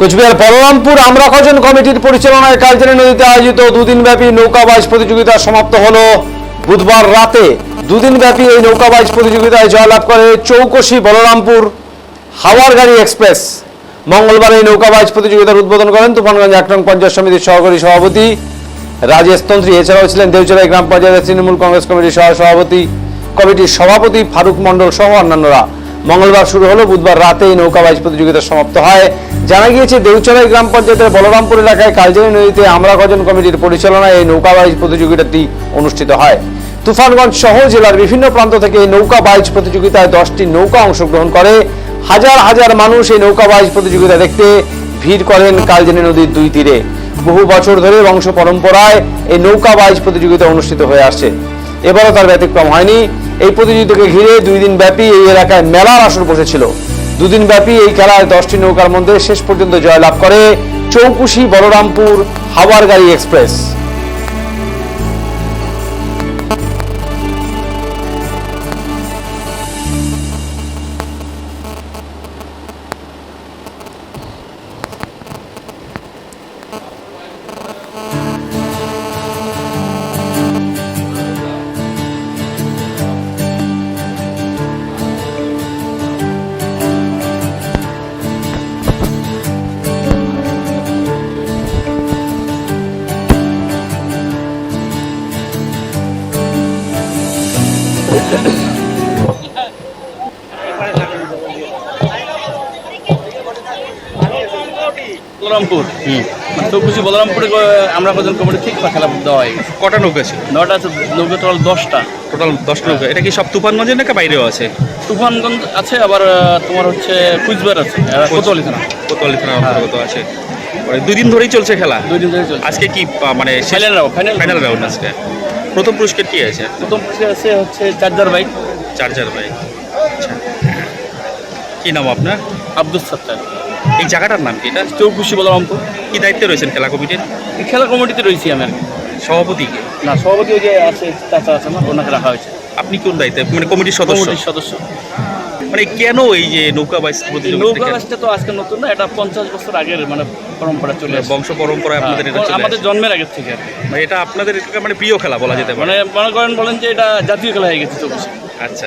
কোচবিহার বলরামপুর আমরা কজন কমিটির পরিচালনায় কালচারি নদীতে আয়োজিত দুদিনব্যাপী নৌকাবাজ প্রতিযোগিতা সমাপ্ত হলো। বুধবার রাতে দুদিনব্যাপী এই নৌকাবাজ প্রতিযোগিতায় জয়লাভ করে চৌকশি বলরামপুর হাওয়ার গাড়ি এক্সপ্রেস। মঙ্গলবার এই নৌকাবাজ প্রতিযোগিতার উদ্বোধন করেন তুফানগঞ্জ এক নং পঞ্চায়েত সমিতির সহকারী সভাপতি রাজেশ তন্ত্রী, এছাড়াও ছিলেন দেউচড়াই গ্রাম পঞ্চায়েতের তৃণমূল কংগ্রেস কমিটির সহ সভাপতি কমিটির সভাপতি ফারুক মণ্ডল সহ অন্যান্যরা। মঙ্গলবার শুরু হলো, বুধবার রাতে এই নৌকাবাজ প্রতিযোগিতা সমাপ্ত হয়। জানা গিয়েছে দেউচড়াই গ্রাম পঞ্চায়েতের বলরামপুর এলাকায় কালজারি নদীতে আমরা কজন কমিটির পরিচালনায় এই নৌকাবাজ প্রতিযোগিতাটি অনুষ্ঠিত হয়। তুফানগঞ্জ সহ জেলার বিভিন্ন প্রান্ত থেকে এই নৌকাবাজ প্রতিযোগিতায় দশটি নৌকা অংশগ্রহণ করে। হাজার হাজার মানুষ এই নৌকাবাজ প্রতিযোগিতা দেখতে ভিড় করেন কালজানি নদীর দুই তীরে। বহু বছর ধরে বংশ পরম্পরায় এই নৌকাবাজ প্রতিযোগিতা অনুষ্ঠিত হয়ে আসছে। এবারও তার ব্যতিক্রম হয়নি। এই প্রতিযোগিতাকে ঘিরে দুই দিন ব্যাপী এই এলাকায় মেলার আসর বসেছিল। দুদিন ব্যাপী এই খেলায় দশটি নৌকার মধ্যে শেষ পর্যন্ত জয়লাভ করে চৌকুশি বলরামপুর হাওয়ার গাড়ি এক্সপ্রেস। বলরামপুর? বলরামপুরে আমরা কজন কমিটি ঠিক খেলা দেওয়া হয়ে? কটা নৌকা ছিল নটা আছে নৌকা টোটাল দশটা। টোটাল দশটা নৌকা। এটা কি সব তুফানগঞ্জের নাকি বাইরেও আছে? তুফানগঞ্জ আছে আবার তোমার হচ্ছে কুচবিহার আছে। কোতোয়ালি থানা। কোতোয়ালি থানার অন্তর্গত আছে। দুই দিন ধরেই চলছে খেলা। দুই দিন চলছে। আজকে কি মানে ফাইনাল রাউন্ড আজকে? প্রথম পুরস্কার কি আছে? প্রথম পুরস্কার আছে হচ্ছে চার্জার বাইক। Charger bike. আচ্ছা। কি নাম আপনার? আব্দুল সত্তার। এই জায়গাটার নাম কি এটা? চৌকুশি বলরামপুর কি দায়িত্বে রয়েছেন খেলা কমিটির? এই খেলা কমিটিতে রয়েছি আমি আর কি। সভাপতি কে? না সভাপতি ওই যে আছে চাচা আছে না ওনাকে রাখা হয়েছে। আপনি কোন দায়িত্বে? মানে কমিটির সদস্য? কমিটির সদস্য। মানে কেন এই যে নৌকা প্রতিযোগিতা নৌকা খেলা? তো আজকে নতুন না এটা পঞ্চাশ বছর আগের মানে পরম্পরা চলে বংশ পরম্পরা আপনাদের এটা আমাদের জন্মের আগের থেকে আর মানে এটা আপনাদের মানে প্রিয় খেলা বলা যেতে পারে। মানে মনে করেন বলেন যে এটা জাতীয় খেলা হয়ে গেছে আচ্ছা।